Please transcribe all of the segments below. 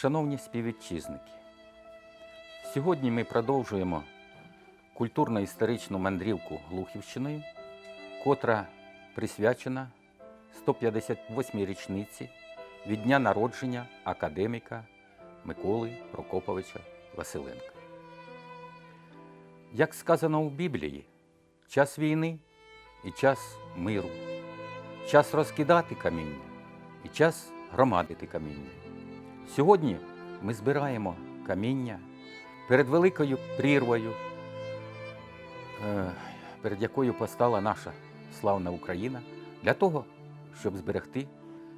Шановні співвітчизники, сьогодні ми продовжуємо культурно-історичну мандрівку Глухівщиною, котра присвячена 158-й річниці від дня народження академіка Миколи Прокоповича Василенка. Як сказано у Біблії, час війни і час миру, час розкидати каміння і час громадити каміння. Сьогодні ми збираємо каміння перед великою прірвою, е, перед якою постала наша славна Україна, для того, щоб зберегти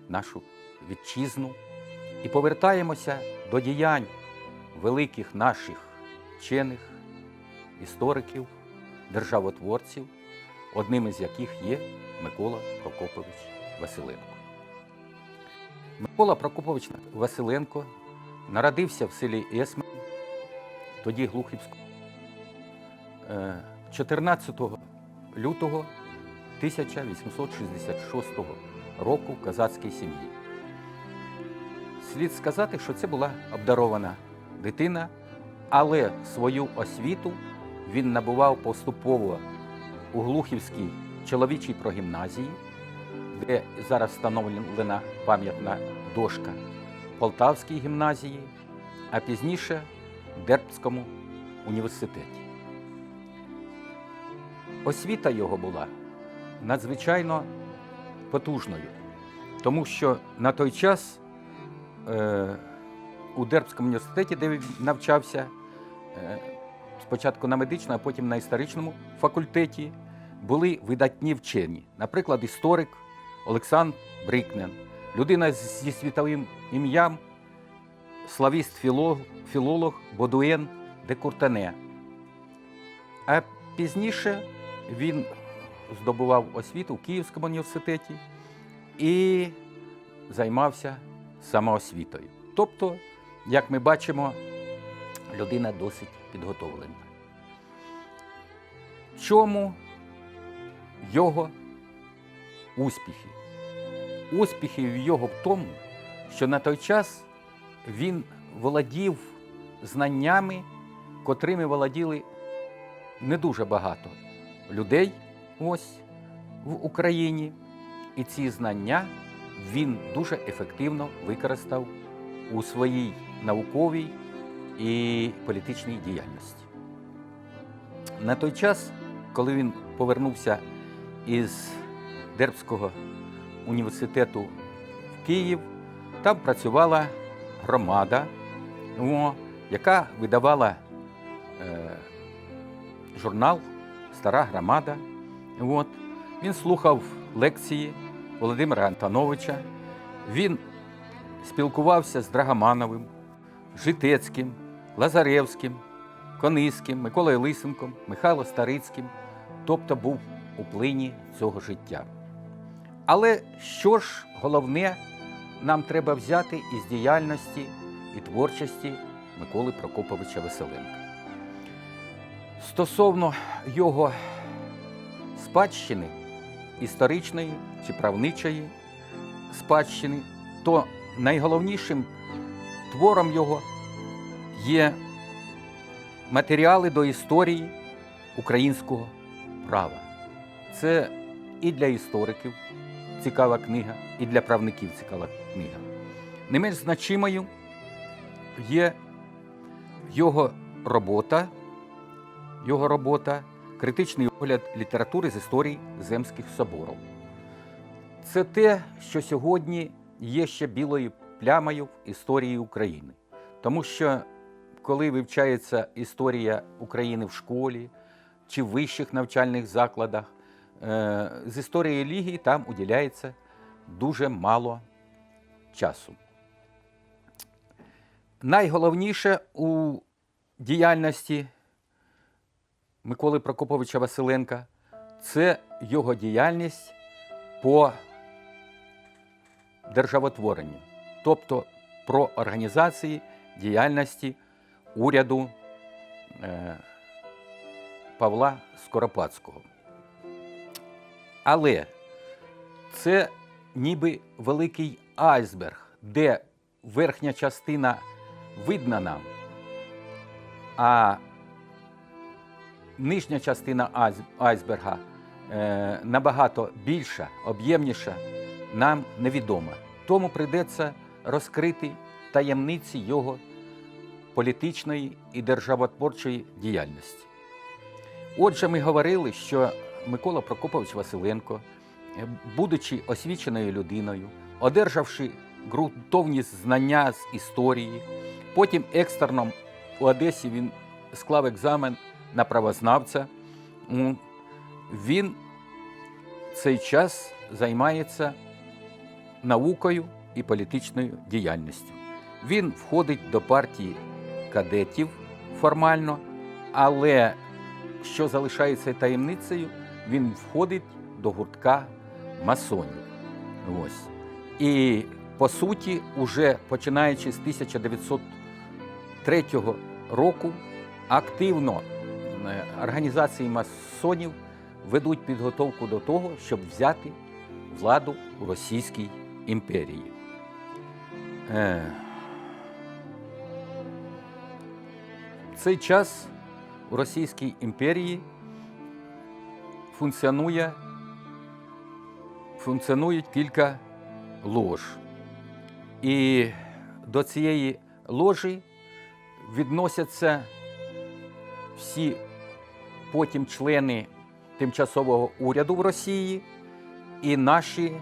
нашу вітчизну і повертаємося до діянь великих наших вчених, істориків, державотворців, одним із яких є Микола Прокопович Василенко. Микола Прокопович Василенко народився в селі Есмин, тоді Глухівську, е, 14 лютого 1866 року в козацькій сім'ї. Слід сказати, що це була обдарована дитина, але свою освіту він набував поступово у Глухівській чоловічій прогімназії, де зараз встановлена пам'ятна дошка Полтавській гімназії, а пізніше Дербському університеті. Освіта його була надзвичайно потужною, тому що на той час е, у Дербському університеті, де він навчався, е, спочатку на медичному, а потім на історичному факультеті, були видатні вчені. Наприклад, історик Олександр Брикнен, людина зі світовим ім'ям, славіст філолог, філолог Бодуен де Куртане. А пізніше він здобував освіту в Київському університеті і займався самоосвітою. Тобто, як ми бачимо, людина досить підготовлена. Чому його успіхи? Успіхи його в тому, що на той час він володів знаннями, котрими володіли не дуже багато людей ось в Україні. І ці знання він дуже ефективно використав у своїй науковій і політичній діяльності. На той час, коли він повернувся із Дербського університету в Київ, там працювала громада, яка видавала е, журнал Стара громада. Він слухав лекції Володимира Антоновича. Він спілкувався з Драгомановим, Житецьким, Лазаревським, Кониським, Миколою Лисенком, Михайло Старицьким, тобто був у плині цього життя. Але що ж головне нам треба взяти із діяльності і творчості Миколи Прокоповича Веселенка? Стосовно його спадщини, історичної чи правничої спадщини, то найголовнішим твором його є матеріали до історії українського права. Це і для істориків цікава книга, і для правників цікава книга. Не менш значимою є його робота, його робота критичний огляд літератури з історії земських соборів. Це те, що сьогодні є ще білою плямою в історії України. Тому що коли вивчається історія України в школі чи в вищих навчальних закладах, з історії релігії там уділяється дуже мало часу. Найголовніше у діяльності Миколи Прокоповича Василенка це його діяльність по державотворенню, тобто про організації діяльності уряду е, Павла Скоропадського. Але це ніби великий айсберг, де верхня частина видна нам, а нижня частина айс- айсберга е, набагато більша, об'ємніша, нам невідома. Тому прийдеться розкрити таємниці його політичної і державотворчої діяльності. Отже, ми говорили, що Микола Прокопович Василенко, е, будучи освіченою людиною, одержавши ґрунтовні знання з історії, потім екстерном у Одесі він склав екзамен на правознавця. Він цей час займається наукою і політичною діяльністю. Він входить до партії кадетів формально, але що залишається таємницею, він входить до гуртка масонів. Ось. І по суті, уже починаючи з 1903 року, активно е, організації масонів ведуть підготовку до того, щоб взяти владу у Російській імперії. Е, В цей час у Російській імперії функціонує, функціонують кілька лож. І до цієї ложі відносяться всі потім члени тимчасового уряду в Росії і наші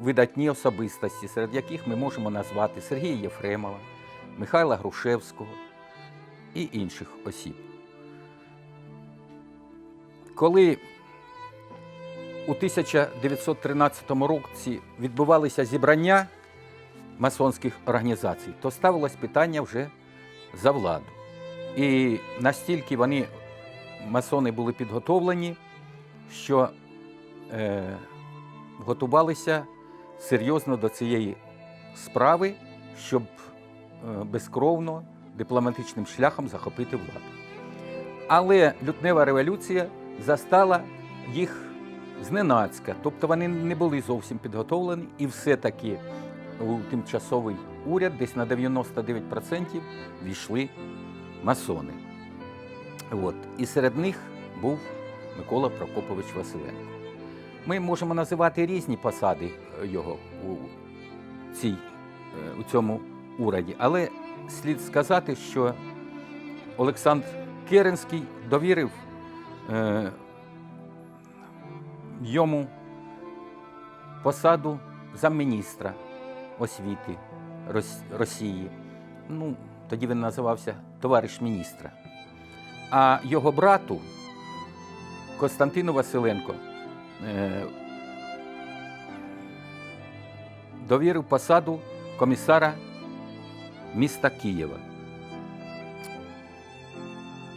видатні особистості, серед яких ми можемо назвати Сергія Єфремова, Михайла Грушевського і інших осіб. Коли у 1913 році відбувалися зібрання масонських організацій, то ставилось питання вже за владу. І настільки вони, масони, були підготовлені, що е, готувалися серйозно до цієї справи, щоб е, безкровно дипломатичним шляхом захопити владу. Але лютнева революція застала їх зненацька, тобто вони не були зовсім підготовлені, і все-таки у тимчасовий уряд десь на 99% війшли масони. От. І серед них був Микола Прокопович Василенко. Ми можемо називати різні посади е, його у, цій, е, у цьому уряді, але слід сказати, що Олександр Керенський довірив е, йому посаду замміністра освіти Росії. Ну, тоді він називався товариш міністра. А його брату Костянтину Василенко е, довірив посаду комісара міста Києва.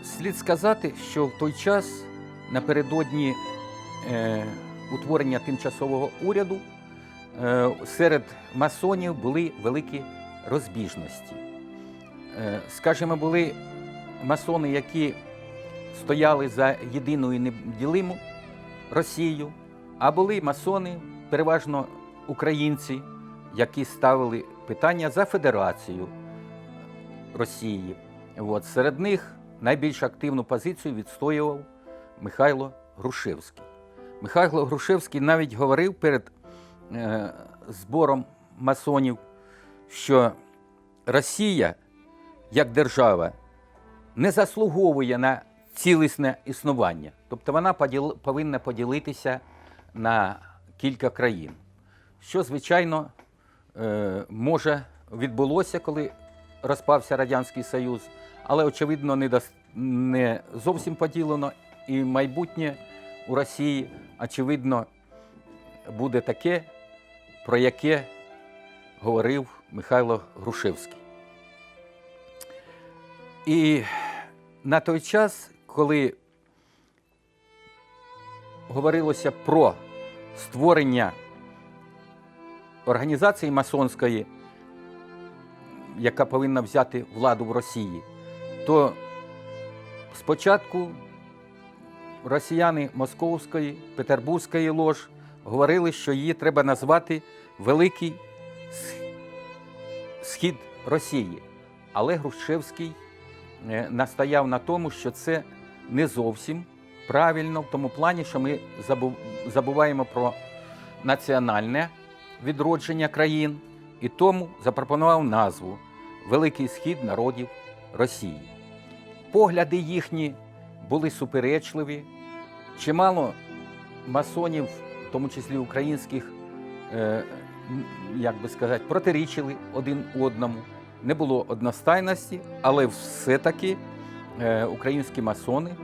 Слід сказати, що в той час напередодні утворення тимчасового уряду е, серед масонів були великі розбіжності. Е, скажімо, були масони, які стояли за єдину і неділиму Росію, а були масони, переважно українці, які ставили питання за федерацію Росії. От. Серед них найбільш активну позицію відстоював Михайло Грушевський. Михайло Грушевський навіть говорив перед е, збором масонів, що Росія як держава не заслуговує на цілісне існування. Тобто вона поділ- повинна поділитися на кілька країн. Що, звичайно, е, може відбулося, коли розпався Радянський Союз, але, очевидно, не, дос- не зовсім поділено, і майбутнє у Росії, очевидно, буде таке, про яке говорив Михайло Грушевський. І на той час, коли говорилося про створення організації масонської, яка повинна взяти владу в Росії, то спочатку росіяни Московської, Петербурзької лож говорили, що її треба назвати Великий схід Росії. Але Грушевський е, настояв на тому, що це не зовсім правильно, в тому плані, що ми забуваємо про національне відродження країн, і тому запропонував назву Великий Схід народів Росії. Погляди їхні були суперечливі. Чимало масонів, в тому числі українських, е, як би сказати, протирічили один одному. Не було одностайності, але все-таки е, українські масони,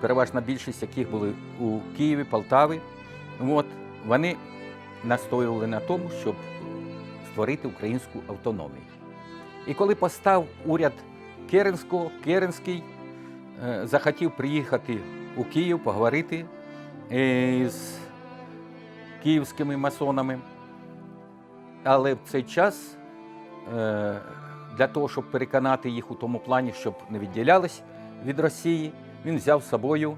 переважна більшість яких були у Києві, Полтаві, от, вони настоювали на тому, щоб створити українську автономію. І коли постав уряд Керенського, Керенський захотів приїхати у Київ, поговорити е, з київськими масонами. Але в цей час е, для того, щоб переконати їх у тому плані, щоб не відділялись від Росії, він взяв з собою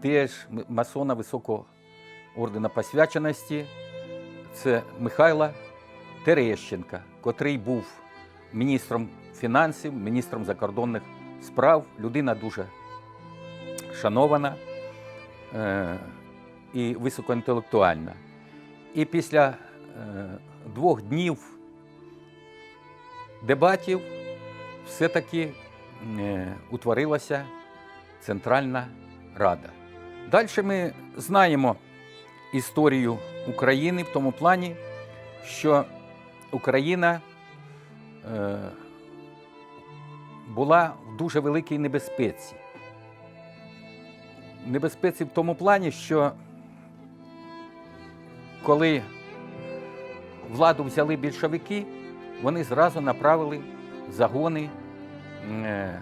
теж масона високого ордена посвяченості. Це Михайла Терещенка, котрий був міністром фінансів, міністром закордонних справ, людина дуже шанована е, і високоінтелектуальна. І після е, двох днів дебатів все-таки е, утворилася Центральна Рада. Далі ми знаємо історію України в тому плані, що Україна була в дуже великій небезпеці. Небезпеці в тому плані, що коли владу взяли більшовики, вони зразу направили загони, е,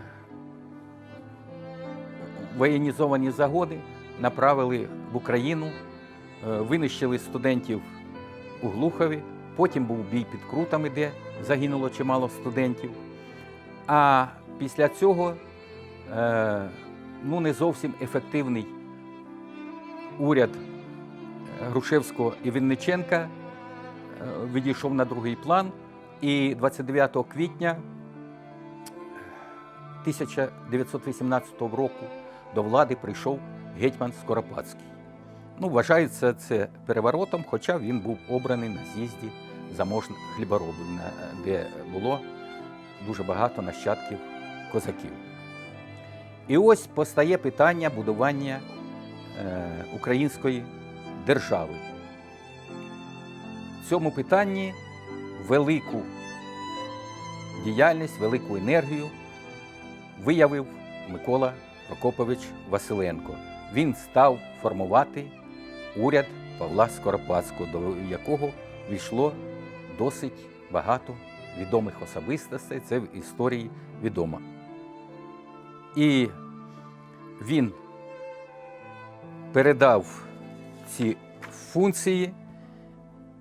воєнізовані загони, направили в Україну, е, винищили студентів у Глухові, потім був бій під Крутами, де загинуло чимало студентів. А після цього е, ну, не зовсім ефективний уряд Грушевського і Вінниченка е, відійшов на другий план. І 29 квітня 1918 року до влади прийшов гетьман Скоропадський. Ну, вважається це переворотом, хоча він був обраний на з'їзді заможних хліборобів, де було дуже багато нащадків козаків. І ось постає питання будування е, української держави. В цьому питанні велику діяльність, велику енергію виявив Микола Прокопович Василенко. Він став формувати уряд Павла Скоропадського, до якого війшло досить багато відомих особистостей. Це в історії відомо. І він передав ці функції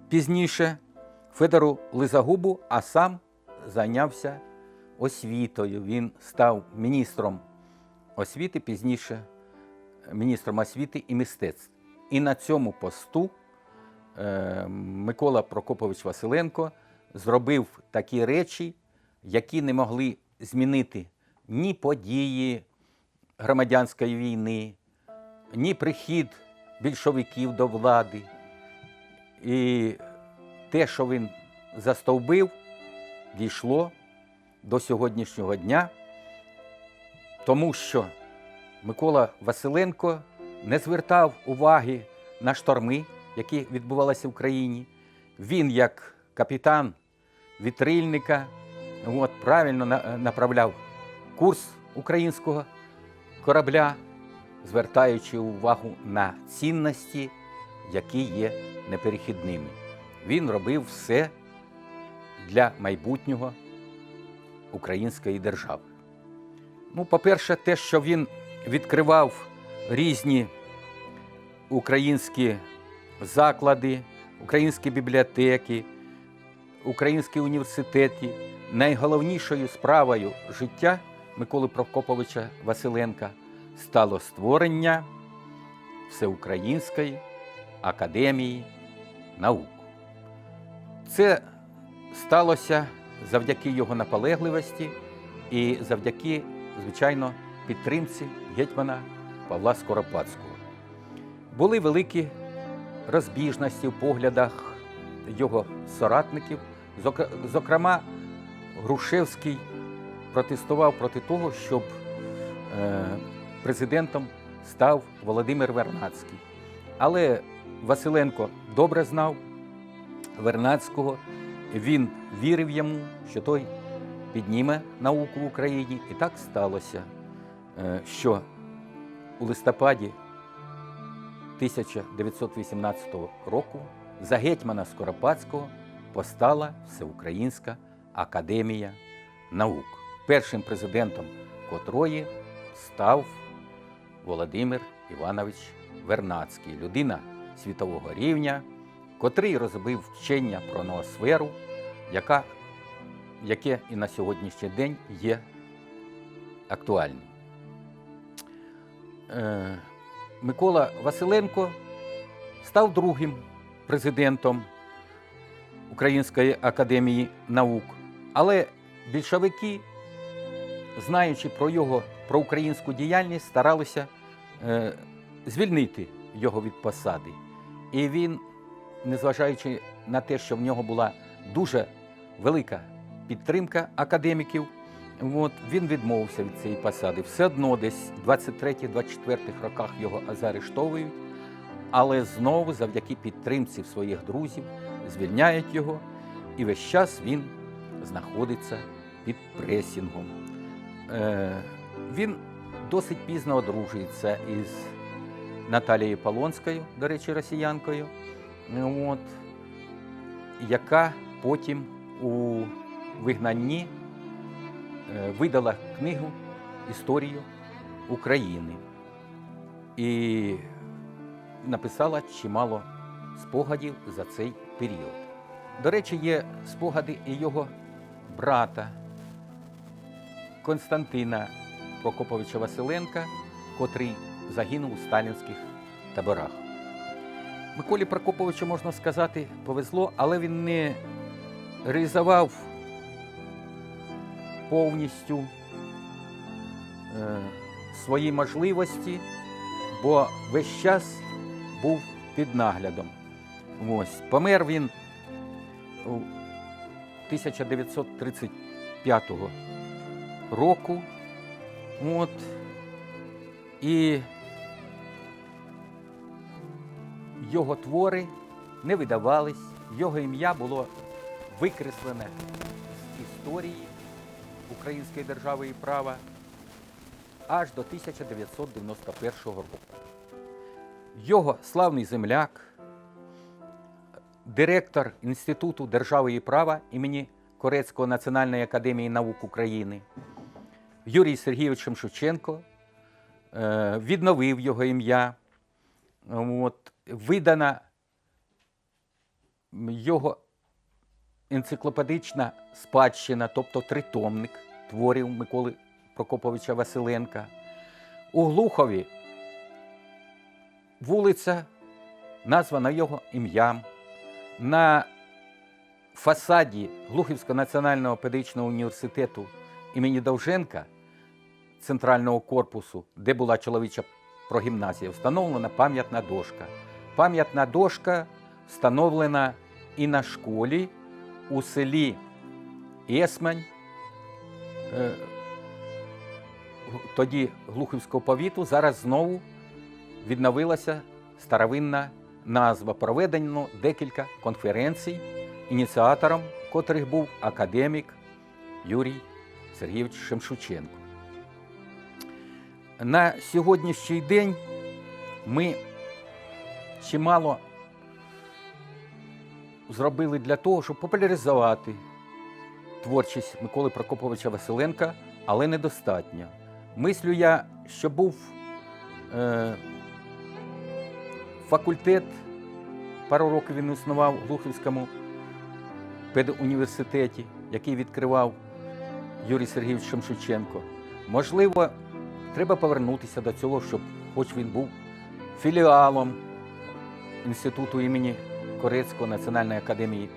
пізніше Федору Лизагубу, а сам зайнявся освітою. Він став міністром освіти, пізніше міністром освіти і мистецтв. І на цьому посту е, Микола Прокопович Василенко зробив такі речі, які не могли змінити ні події громадянської війни, ні прихід більшовиків до влади. І те, що він застовбив, дійшло до сьогоднішнього дня, тому що Микола Василенко не звертав уваги на шторми, які відбувалися в країні. Він, як капітан вітрильника, от, правильно направляв курс українського корабля, звертаючи увагу на цінності, які є неперехідними. Він робив все для майбутнього української держави. Ну, по-перше, те, що він відкривав різні українські заклади, українські бібліотеки, українські університети. Найголовнішою справою життя Миколи Прокоповича Василенка стало створення Всеукраїнської академії наук. Це сталося завдяки його наполегливості і завдяки, звичайно, підтримці гетьмана Павла Скоропадського. Були великі розбіжності в поглядах його соратників. Зокрема, Грушевський протестував проти того, щоб е, президентом став Володимир Вернадський. Але Василенко добре знав Вернадського, він вірив йому, що той підніме науку в Україні. І так сталося, е, що у листопаді 1918 року за гетьмана Скоропадського постала Всеукраїнська академія наук, першим президентом котрої став Володимир Іванович Вернадський, людина світового рівня, котрий розбив вчення про ноосферу, яка, яке і на сьогоднішній день є актуальним. Е, Микола Василенко став другим президентом Української академії наук. Але більшовики, знаючи про його про українську діяльність, старалися е, звільнити його від посади. І він, незважаючи на те, що в нього була дуже велика підтримка академіків, от, він відмовився від цієї посади. Все одно десь в 23-24 роках його заарештовують, але знову завдяки підтримці своїх друзів звільняють його, і весь час він знаходиться під пресінгом. Е, він досить пізно одружується із Наталією Полонською, до речі, росіянкою, от, яка потім у вигнанні е, видала книгу Історію України і написала чимало спогадів за цей період. До речі, є спогади і його брата Константина Прокоповича Василенка, котрий загинув у сталінських таборах. Миколі Прокоповичу, можна сказати, повезло, але він не реалізував повністю е, свої можливості, бо весь час був під наглядом. Ось. Помер він у 1935 року. От. І його твори не видавались, його ім'я було викреслене з історії Української держави і права аж до 1991 року. Його славний земляк, директор Інституту держави і права імені Корецького Національної академії наук України Юрій Сергійович Шевченко е, відновив його ім'я. От, видана його енциклопедична спадщина, тобто тритомник творів Миколи Прокоповича Василенка. У Глухові вулиця названа його ім'ям. На фасаді Глухівського національного педагогічного університету імені Довженка центрального корпусу, де була чоловіча прогімназія, встановлена пам'ятна дошка. Пам'ятна дошка встановлена і на школі у селі Есмань, е, тоді Глухівського повіту, зараз знову відновилася старовинна назва. Проведено декілька конференцій, ініціатором котрих був академік Юрій Сергійович Шемшученко. На сьогоднішній день ми чимало зробили для того, щоб популяризувати творчість Миколи Прокоповича Василенка, але недостатньо. Мислю я, що був е, факультет, пару років він існував в Глухівському педуніверситеті, який відкривав Юрій Сергійович Шемшученко. Можливо, треба повернутися до цього, щоб хоч він був філіалом Інституту імені Корецького Національної академії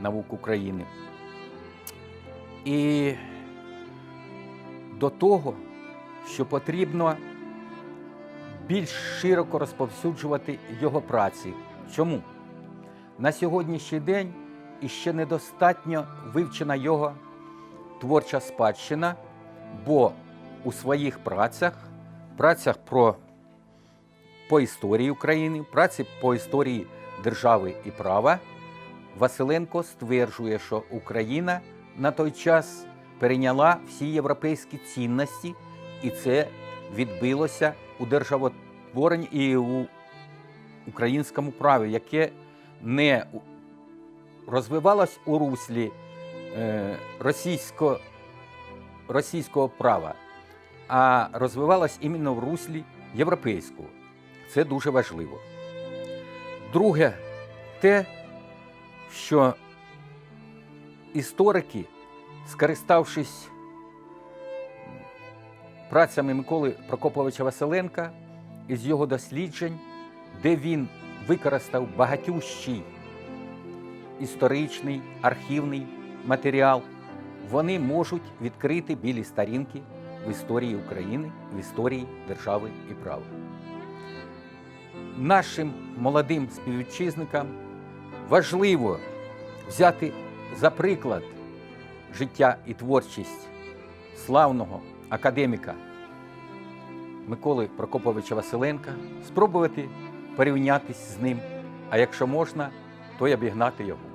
наук України. І до того, що потрібно більш широко розповсюджувати його праці. Чому? На сьогоднішній день іще недостатньо вивчена його творча спадщина, бо у своїх працях, працях про, по історії України, праці по історії держави і права, Василенко стверджує, що Україна на той час перейняла всі європейські цінності, і це відбилося у державотворенні і у українському праві, яке не розвивалось у руслі е, російсько, російського права, а розвивалось іменно в руслі європейського. Це дуже важливо. Друге, те, що історики, скориставшись працями Миколи Прокоповича Василенка із його досліджень, де він використав багатющий історичний архівний матеріал, вони можуть відкрити білі сторінки в історії України, в історії держави і права. Нашим молодим співвітчизникам важливо взяти за приклад життя і творчість славного академіка Миколи Прокоповича Василенка, спробувати порівнятись з ним, а якщо можна, то й обігнати його.